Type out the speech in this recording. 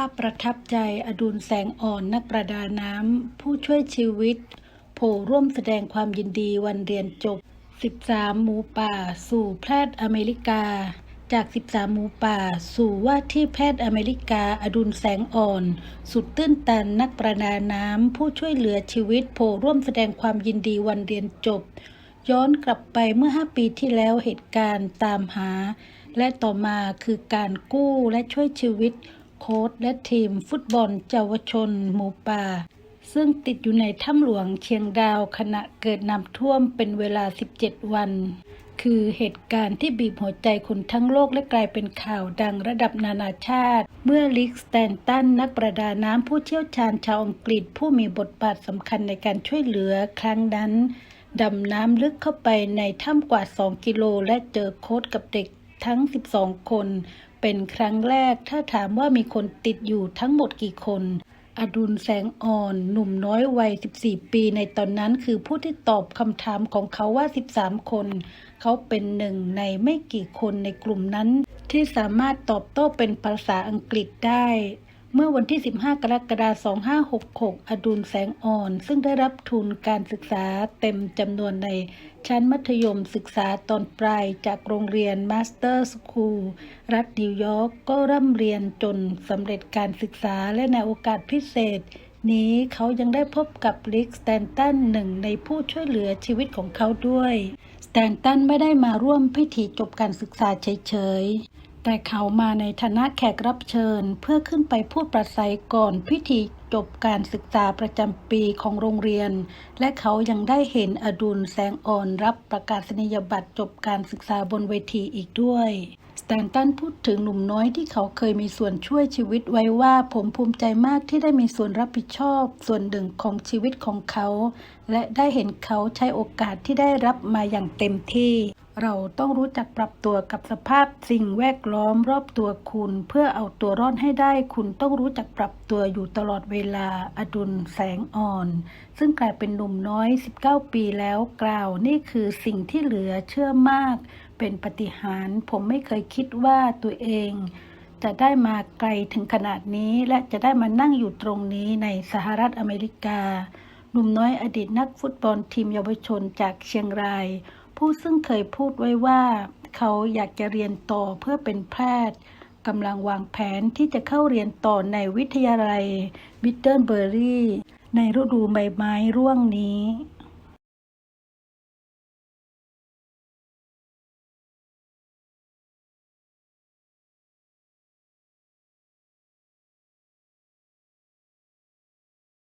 าพประทับใจอดุลแสงอ่อนนักประดาน้ำ ผู้ช่วยชีวิต โผล่ร่วมแสดงความยินดีวันเรียนจบ 13 หมูป่า สู่แพทย์อเมริกา จาก 13 หมูป่า สู่ว่าที่แพทย์อเมริกาอดุลแสงอ่อน สุดตื้นตันนักประดาน้ำ ผู้ช่วยเหลือชีวิต โผล่ร่วมแสดงความยินดีวันเรียนจบ ย้อนกลับไปเมื่อ 5 ปีที่แล้วเหตุการณ์ตามหา และต่อมาคือการกู้และช่วยชีวิต โค้ชและทีมฟุตบอลเยาวชน หมูป่า ซึ่งติดอยู่ในถ้ำหลวงเชียงดาวขณะเกิดน้ำท่วมเป็นเวลา 17 วัน คือเหตุการณ์ที่บีบหัวใจคนทั้งโลกและกลายเป็นข่าวดังระดับนานาชาติ เมื่อลิกสแตนตันนักประดาน้ำผู้เชี่ยวชาญชาวอังกฤษผู้มีบทบาทสำคัญในการช่วยเหลือครั้งนั้นดำน้ำลึกเข้าไปในถ้ำกว่า 2 กิโลและเจอโค้ดกับเด็ก ทั้ง 12 คน เป็นครั้งแรกถ้าถามว่ามีคนติดอยู่ทั้งหมดกี่คน อดุลแสงอ่อน หนุ่มน้อยวัย 14 ปีในตอนนั้นคือผู้ที่ตอบคำถามของเขาว่า 13 คน เขาเป็นหนึ่งในไม่กี่คนในกลุ่มนั้น ที่สามารถตอบโต้เป็นภาษาอังกฤษได้ เมื่อวันที่ 15 กรกฎาคม 2566 อดุลแสงอ่อน ซึ่งได้รับทุนการศึกษาเต็มจำนวนในชั้นมัธยมศึกษาตอนปลายจากโรงเรียนมาสเตอร์สคูลรัฐนิวยอร์กก็ร่ำเรียนจนสำเร็จการศึกษาและในโอกาสพิเศษ นี้เขายังได้พบกับลิกสแตนตันหนึ่งในผู้ช่วยเหลือชีวิตของเขาด้วย สแตนตันไม่ได้มาร่วมพิธีจบการศึกษาเฉย แต่เขามาในฐานะแขกรับเชิญ เพื่อขึ้นไปพูดประสัยก่อนพิธีจบการศึกษาประจำปีของโรงเรียน และเขายังได้เห็นอดุลแสงอ่อนรับประกาศนียบัตรจบการศึกษาบนเวทีอีกด้วย สแตนตันพูดถึงหนุ่มน้อยที่เขาเคยมีส่วนช่วยชีวิตไว้ว่า ผมภูมิใจมากที่ได้มีส่วนรับผิดชอบ ส่วนหนึ่งของชีวิตของเขา และได้เห็นเขาใช้โอกาสที่ได้รับมาอย่างเต็มที่ เราต้องรู้จักปรับตัวกับสภาพสิ่งแวดล้อมรอบตัวคุณ เพื่อเอาตัวรอดให้ได้ คุณต้องรู้จักปรับตัวอยู่ตลอดเวลาอดุลแสงอ่อน ซึ่งกลายเป็นหนุ่มน้อย 19 ปีแล้วกล่าวนี่คือสิ่งที่เหลือเชื่อมากเป็นปฏิหาร ผมไม่เคยคิดว่าตัวเอง จะได้มาไกลถึงขนาดนี้ และจะได้มานั่งอยู่ตรงนี้ในสหรัฐอเมริกา หนุ่มน้อยอดีตนักฟุตบอลทีมเยาวชนจากเชียงราย ผู้ซึ่งเคยพูดไว้ว่า เขาอยากจะเรียนต่อเพื่อเป็นแพทย์กำลังวางแผนที่จะเข้าเรียนต่อในวิทยาลัยมิดเดิลเบอรี่ในฤดูใบไม้ร่วงนี้